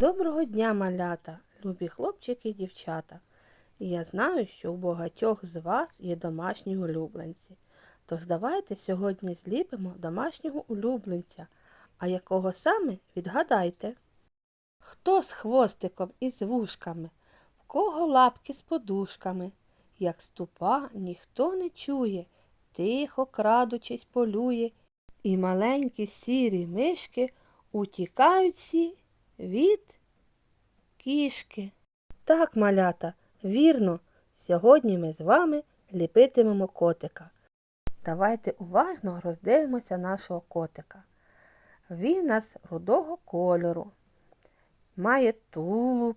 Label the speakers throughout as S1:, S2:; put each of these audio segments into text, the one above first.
S1: Доброго дня, малята, любі хлопчики і дівчата. Я знаю, що у багатьох з вас є домашні улюбленці. Тож давайте сьогодні зліпимо домашнього улюбленця, а якого саме відгадайте. Хто з хвостиком і з вушками, в кого лапки з подушками, як ступа ніхто не чує, тихо крадучись полює, і маленькі сірі мишки утікають всі від кішки. Так, малята, вірно, сьогодні ми з вами ліпитимемо котика. Давайте уважно роздивимося нашого котика. Він у нас рудого кольору, має тулуб,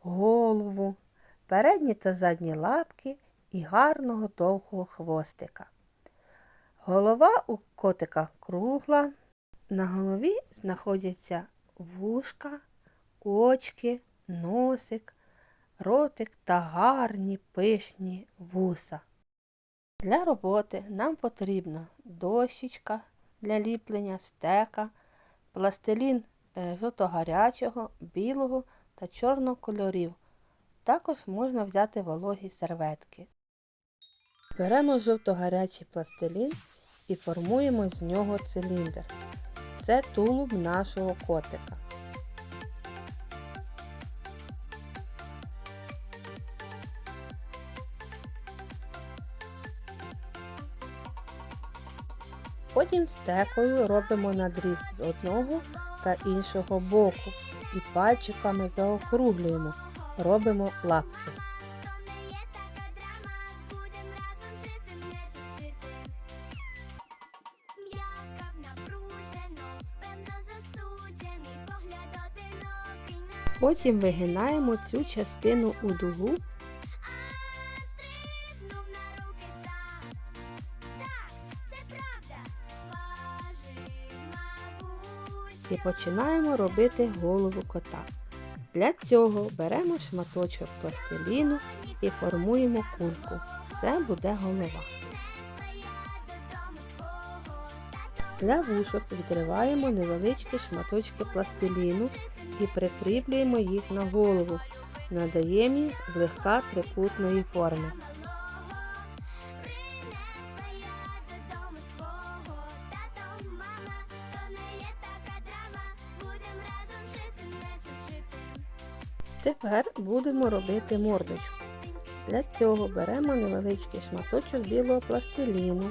S1: голову, передні та задні лапки і гарного довгого хвостика. Голова у котика кругла. На голові знаходяться вушка, очки, носик, ротик та гарні пишні вуса. Для роботи нам потрібна дощечка для ліплення, стека, пластилін е, жовто-гарячого, білого та чорного кольорів. Також можна взяти вологі серветки. Беремо жовто-гарячий пластилін і формуємо з нього циліндр. Це тулуб нашого котика. Потім стекою робимо надріз з одного та іншого боку і пальчиками заокруглюємо, робимо лапки. Потім вигинаємо цю частину у дугу і починаємо робити голову кота. Для цього беремо шматочок пластиліну і формуємо кульку. Це буде голова. Для вушок відриваємо невеличкі шматочки пластиліну і прикріплюємо їх на голову. Надаємо їм злегка трикутної форми. Тепер будемо робити мордочку. Для цього беремо невеличкий шматочок білого пластиліну,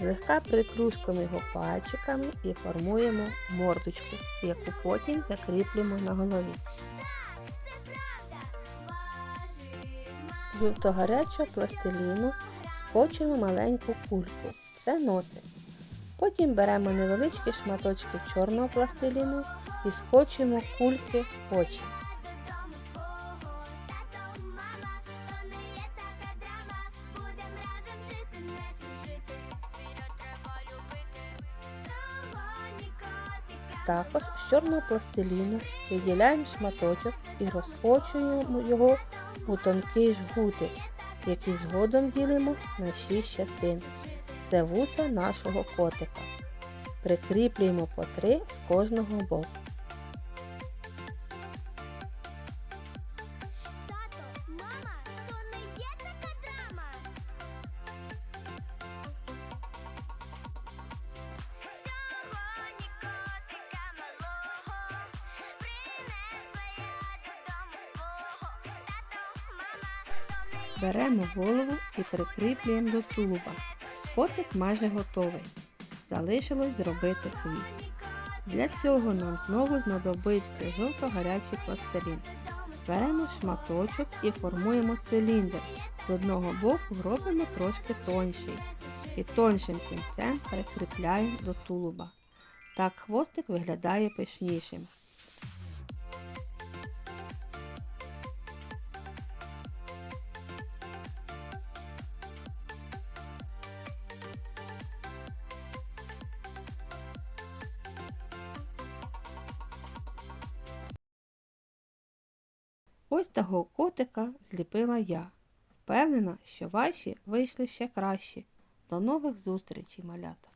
S1: злегка приплюскуємо його пальчиками і формуємо мордочку, яку потім закріплюємо на голові.
S2: Важив,
S1: Жовто-гарячого пластиліну скочуємо маленьку кульку. Це носик. Потім беремо невеличкі шматочки чорного пластиліну і скочуємо кульки в очі. Також з чорного пластиліну виділяємо шматочок і розкочуємо його у тонкий жгутик, який згодом ділимо на 6 частин. Це вуса нашого котика. Прикріплюємо по три з кожного боку. Беремо голову і прикріплюємо до тулуба. Котик майже готовий. Залишилось зробити хвіст. Для цього нам знову знадобиться жовто-гарячий пластилін. Беремо шматочок і формуємо циліндр. З одного боку робимо трошки тонший і тоншим кінцем прикріпляємо до тулуба. Так хвостик виглядає пишнішим. Ось того котика зліпила я. Впевнена, що ваші вийшли ще краще. До нових зустрічей, малята!